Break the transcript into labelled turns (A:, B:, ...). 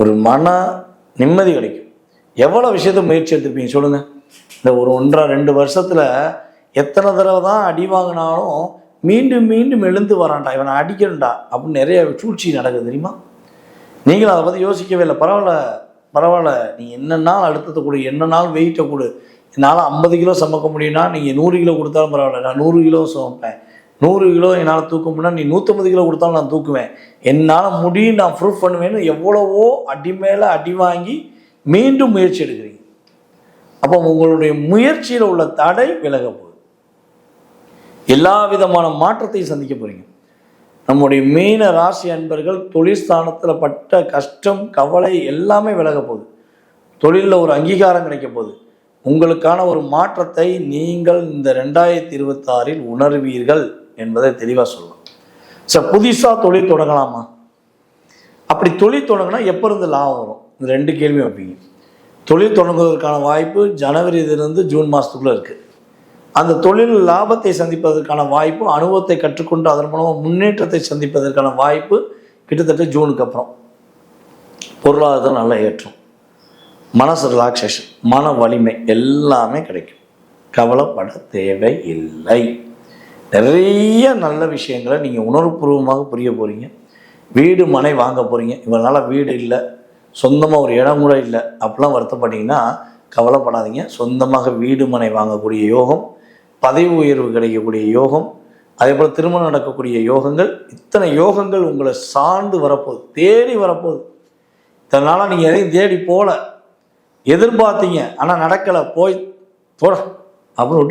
A: ஒரு மன நிம்மதி கிடைக்கும். எவ்வளோ விஷயத்த முயற்சி எடுத்துருப்பீங்க சொல்லுங்கள் இந்த ஒரு ஒன்றரை ரெண்டு வருஷத்தில் எத்தனை தடவை தான் அடி வாங்கினாலும் மீண்டும் மீண்டும் எழுந்து வரான்டா. இவனை அடிக்கணும்டா. அப்படின்னு நிறைய சூழ்ச்சி நடக்குது தெரியுமா? நீங்களும் அதை பற்றி யோசிக்கவே இல்லை. பரவாயில்ல பரவாயில்ல. நீ என்ன நாள் அழுத்தத்தை கொடு என்ன நாள் வெயிட்டை கொடு. என்னால் ஐம்பது கிலோ சமைக்க முடியும்னா நீங்கள் நூறு கிலோ கொடுத்தாலும் பரவாயில்ல. நான் நூறு கிலோ சமைப்பேன். நூறு கிலோ என்னால் தூக்க நீ நூற்றம்பது கிலோ கொடுத்தாலும் நான் தூக்குவேன். என்னால் முடியும் நான் ப்ரூஃப் பண்ணுவேன்னு எவ்வளவோ அடி மேலே அடி வாங்கி மீண்டும் முயற்சி எடுக்கிறீங்க. அப்போ உங்களுடைய முயற்சியில் உள்ள தடை விலக போகுது. எல்லா விதமான மாற்றத்தையும் சந்திக்க போகிறீங்க நம்முடைய மீன ராசி அன்பர்கள் தொழில் ஸ்தானத்தில் பட்ட கஷ்டம் கவலை எல்லாமே விலக போகுது. தொழிலில் ஒரு அங்கீகாரம் கிடைக்க போகுது. உங்களுக்கான ஒரு மாற்றத்தை நீங்கள் இந்த ரெண்டாயிரத்தி இருபத்தாறில் உணர்வீர்கள். என்பதை தெளிவாக சொல்லலாம் சார் புதுசாக தொழில் தொடங்கலாமா? அப்படி தொழில் தொடங்கினா எப்போ இருந்து லாபம் வரும்? இந்த ரெண்டு கேள்வி வைப்பீங்க. தொழில் தொடங்குவதற்கான வாய்ப்பு ஜனவரியிலிருந்து ஜூன் மாதத்துக்குள்ளே இருக்குது அந்த தொழில் லாபத்தை சந்திப்பதற்கான வாய்ப்பு அனுபவத்தை கற்றுக்கொண்டு அதன் மூலமாக முன்னேற்றத்தை சந்திப்பதற்கான வாய்ப்பு கிட்டத்தட்ட ஜூனுக்கு அப்புறம். பொருளாதாரம் நல்லா ஏற்றும். மனசு ரிலாக்ஸேஷன் மன வலிமை எல்லாமே கிடைக்கும். கவலைப்பட தேவையில்லை. நிறைய நல்ல விஷயங்களை நீங்கள் உணர்வுபூர்வமாக புரிய போகிறீங்க வீடு மனை வாங்க போகிறீங்க இவனால் வீடு இல்லை. சொந்தமாக ஒரு இடம் கூட இல்லை. அப்படிலாம் வருத்தப்பட்டீங்கன்னா கவலைப்படாதீங்க. சொந்தமாக வீடு மனை வாங்கக்கூடிய யோகம் பதவி உயர்வு கிடைக்கக்கூடிய யோகம் அதே போல் திருமணம் நடக்கக்கூடிய யோகங்கள். இத்தனை யோகங்கள் உங்களை சார்ந்து வரப்போகுது. தேடி வரப்போகுது. இத்தனை நாளாக நீங்கள் எதையும் தேடி போகல. எதிர்பார்த்தீங்க. ஆனால் நடக்கலை. போய் போட அப்படின்னு